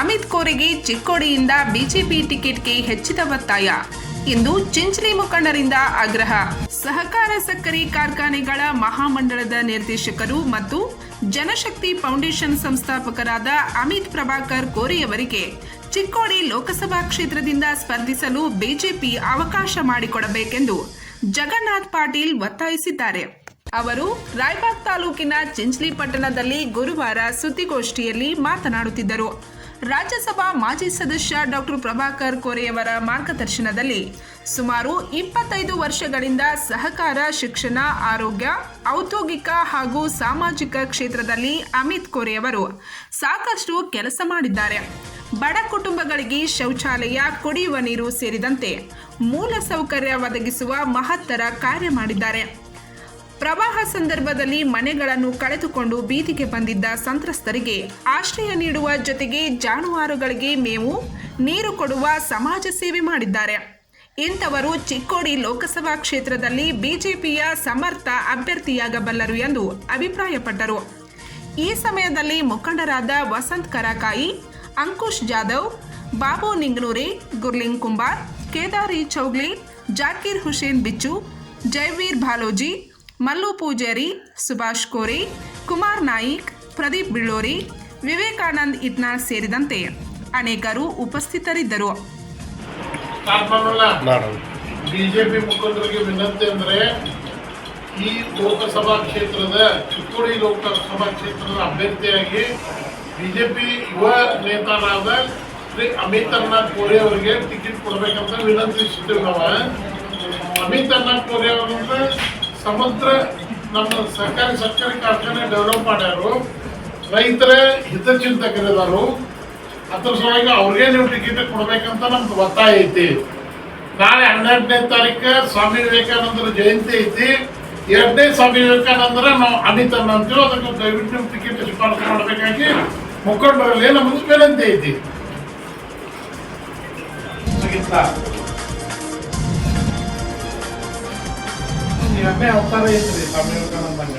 Amit ಕೋರೆಗೆ ಚಿಕ್ಕೋಡಿಯಿಂದ BJP ಟಿಕೆಟ್ಗೆ ಹೆಚ್ಚಿದ ಒತ್ತಾಯ. ಇಂದು ಚಿಂಚಲಿ ಮುಖಂಡರಿಂದ ಆಗ್ರಹ. ಸಹಕಾರ ಸಕ್ಕರೆ ಕಾರ್ಖಾನೆಗಳ ಮಹಾಮಂಡಳದ ನಿರ್ದೇಶಕರು ಮತ್ತು ಜನಶಕ್ತಿ ಫೌಂಡೇಶನ್ ಸಂಸ್ಥಾಪಕರಾದ ಅಮಿತ್ ಪ್ರಭಾಕರ್ ಕೋರೆಯವರಿಗೆ ಚಿಕ್ಕೋಡಿ ಲೋಕಸಭಾ ಕ್ಷೇತ್ರದಿಂದ ಸ್ಪರ್ಧಿಸಲು ಬಿಜೆಪಿ ಅವಕಾಶ ಮಾಡಿಕೊಡಬೇಕೆಂದು ಜಗನ್ನಾಥ್ ಪಾಟೀಲ್ ಒತ್ತಾಯಿಸಿದ್ದಾರೆ. ಅವರು ರಾಯಬಾಗ್ ತಾಲೂಕಿನ ಚಿಂಚ್ಲಿ ಪಟ್ಟಣದಲ್ಲಿ ಗುರುವಾರ ಸುದ್ದಿಗೋಷ್ಠಿಯಲ್ಲಿ ಮಾತನಾಡುತ್ತಿದ್ದರು. ರಾಜ್ಯಸಭಾ ಮಾಜಿ ಸದಸ್ಯ ಡಾಕ್ಟರ್ ಪ್ರಭಾಕರ್ ಕೋರೆಯವರ ಮಾರ್ಗದರ್ಶನದಲ್ಲಿ ಸುಮಾರು ಇಪ್ಪತ್ತೈದು ವರ್ಷಗಳಿಂದ ಸಹಕಾರ, ಶಿಕ್ಷಣ, ಆರೋಗ್ಯ, ಔದ್ಯೋಗಿಕ ಹಾಗೂ ಸಾಮಾಜಿಕ ಕ್ಷೇತ್ರದಲ್ಲಿ ಅಮಿತ್ ಕೋರೆಯವರು ಸಾಕಷ್ಟು ಕೆಲಸ ಮಾಡಿದ್ದಾರೆ. ಬಡ ಕುಟುಂಬಗಳಿಗೆ ಶೌಚಾಲಯ, ಕುಡಿಯುವ ನೀರು ಸೇರಿದಂತೆ ಮೂಲ ಸೌಕರ್ಯ ಒದಗಿಸುವ ಮಹತ್ತರ ಕಾರ್ಯ ಮಾಡಿದ್ದಾರೆ. ಪ್ರವಾಹ ಸಂದರ್ಭದಲ್ಲಿ ಮನೆಗಳನ್ನು ಕಳೆದುಕೊಂಡು ಬೀದಿಗೆ ಬಂದಿದ್ದ ಸಂತ್ರಸ್ತರಿಗೆ ಆಶ್ರಯ ನೀಡುವ ಜೊತೆಗೆ ಜಾನುವಾರುಗಳಿಗೆ ಮೇವು, ನೀರು ಕೊಡುವ ಸಮಾಜ ಸೇವೆ ಮಾಡಿದ್ದಾರೆ. ಇಂಥವರು ಚಿಕ್ಕೋಡಿ ಲೋಕಸಭಾ ಕ್ಷೇತ್ರದಲ್ಲಿ ಬಿಜೆಪಿಯ ಸಮರ್ಥ ಅಭ್ಯರ್ಥಿಯಾಗಬಲ್ಲರು ಎಂದು ಅಭಿಪ್ರಾಯಪಟ್ಟರು. ಈ ಸಮಯದಲ್ಲಿ ಮುಖಂಡರಾದ ವಸಂತ್ ಕರಾಕಾಯಿ, ಅಂಕುಶ್ ಜಾಧವ್, ಬಾಬು ನಿಂಗ್ನೂರಿ, ಗುರ್ಲಿಂಗ್ ಕುಂಬಾರ್, ಕೇದಾರಿ ಚೌಗ್ಲಿ, ಜಾಕೀರ್ ಹುಸೇನ್ ಬಿಚ್ಚು, ಜೈವೀರ್ ಭಾಲೋಜಿ ಮಲ್ಲು ಪೂಜಾರಿ ಸುಭಾಷ್ ಕೋರಿ ಕುಮಾರ್ ನಾಯಿಕ್ ಪ್ರದೀಪ್ ಬಿಳ್ಳೋರಿ ವಿವೇಕಾನಂದ್ ಇಟ್ನಾಳ್ ಸೇರಿದಂತೆ ಅನೇಕರು ಉಪಸ್ಥಿತರಿದ್ದರು. ಬಿಜೆಪಿ ಮುಖಂಡರಿಗೆ ವಿನಂತಿ ಅಂದರೆ ಈ ಲೋಕಸಭಾ ಕ್ಷೇತ್ರದ ಚಿಕ್ಕೋಡಿ ಲೋಕಸಭಾ ಕ್ಷೇತ್ರದ ಅಭ್ಯರ್ಥಿಯಾಗಿ ಬಿಜೆಪಿ ಯುವ ನೇತಾರಾದ ಶ್ರೀ ಅಮಿತ್ ಅಣ್ಣ ಕೋರಿ ಅವರಿಗೆ ಟಿಕೆಟ್ ಕೊಡಬೇಕಂತ ವಿನಂತಿಸುತ್ತೇವೆ ನಾವು. ಅಮಿತ್ ಅಣ್ಣ ಕೋರಿ ಅವರಿಂದ ಸಮಗ್ರ ನಮ್ಮ ಸರ್ಕಾರಿ ಸಕ್ಕರೆ ಕಾರ್ಖಾನೆ ಡೆವಲಪ್ ಮಾಡ್ಯಾರು. ರೈತರ ಹಿತಚಿಂತಕರಿದಾರು. ಅದ್ರ ಸಲುವಾಗಿ ಅವ್ರಿಗೆ ನೀವು ಟಿಕೆಟ್ ಕೊಡ್ಬೇಕಂತ ನಮ್ದು ಒತ್ತಾಯ ಐತಿ. ನಾಳೆ ಹನ್ನೆರಡನೇ ತಾರೀಕು ಸ್ವಾಮಿ ವಿವೇಕಾನಂದರ ಜಯಂತಿ ಐತಿ. ಎರಡನೇ ಸ್ವಾಮಿ ವಿವೇಕಾನಂದರ ನಾವು ಅಣ್ಣ ಅಂತೀವಿ, ಅದಕ್ಕೆ ದಯವಿಟ್ಟು ನೀವು ಟಿಕೆಟ್ ಶಿಫಾರಸು ಮಾಡಬೇಕಾಗಿ ಮುಖಂಡರಲ್ಲಿ ನಮ್ಮದು ವಿನಂತಿ ಐತಿ. ಎರಡನೇ ಅವತಾರ ಐತ್ರಿ ಸ್ವಾಮಿ ವಿವೇಕಾನಂದಂಗ.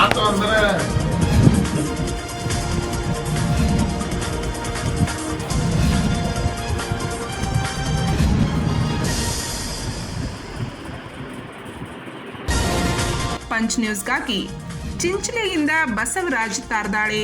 ಆತು ಅಂದ್ರೆ ಪಂಚ್ ನ್ಯೂಸ್ಗಾಗಿ ಚಿಂಚಲೆಯಿಂದ ಬಸವರಾಜ್ ತಾರ್ದಾಳೆ